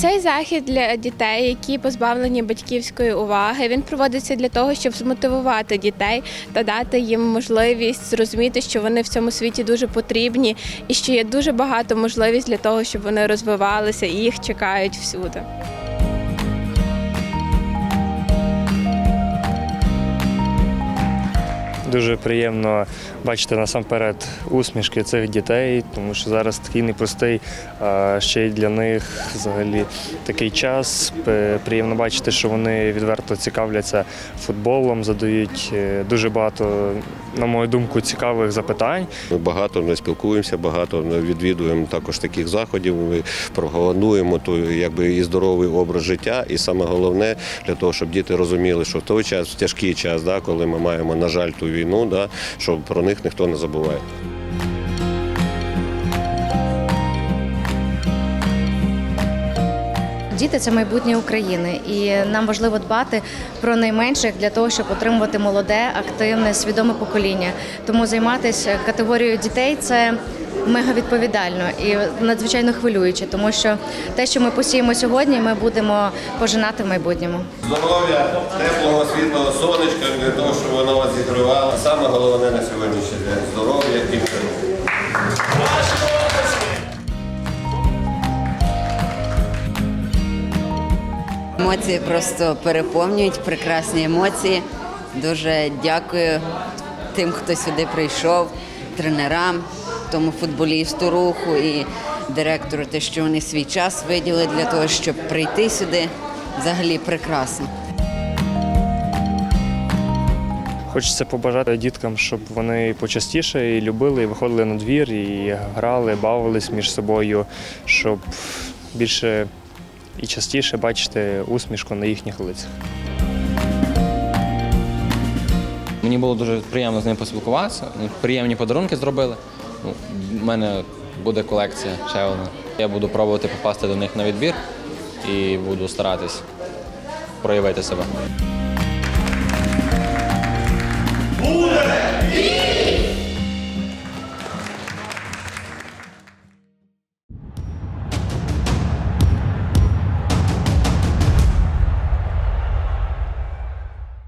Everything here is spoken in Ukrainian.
Цей захід для дітей, які позбавлені батьківської уваги, він проводиться для того, щоб змотивувати дітей та дати їм можливість зрозуміти, що вони в цьому світі дуже потрібні і що є дуже багато можливість для того, щоб вони розвивалися і їх чекають всюди. Дуже приємно бачити насамперед усмішки цих дітей, тому що зараз такий непростий, а ще й для них взагалі такий час. Приємно бачити, що вони відверто цікавляться футболом, задають е, дуже багато, на мою думку, цікавих запитань. Ми багато не спілкуємося, багато не відвідуємо також таких заходів. Ми пропагандуємо той якби і здоровий образ життя. І саме головне для того, щоб діти розуміли, що в той час, в тяжкий час, да, коли ми маємо, на жаль, ту війну, да, щоб про них ніхто не забуває. Діти це майбутнє України, і нам важливо дбати про найменших для того, щоб отримувати молоде, активне, свідоме покоління. Тому займатися категорією дітей це мега відповідально і надзвичайно хвилююче, тому що те, що ми посіємо сьогодні, ми будемо пожинати в майбутньому. Здоров'я, теплого, світлого сонечка для того, щоб воно вас зігрівало. Саме головне на сьогоднішній день здоров'я і миру. Емоції просто переповнюють, прекрасні емоції. Дуже дякую тим, хто сюди прийшов, тренерам, тому футболісту руху і директору, те, що вони свій час виділи для того, щоб прийти сюди. Взагалі прекрасно. Хочеться побажати діткам, щоб вони почастіше і любили, і виходили на двір, і грали, бавились між собою, щоб більше і частіше бачити усмішку на їхніх лицях. Мені було дуже приємно з ним поспілкуватися. Приємні подарунки зробили. У мене буде колекція ще одна. Я буду пробувати попасти до них на відбір і буду старатись проявити себе.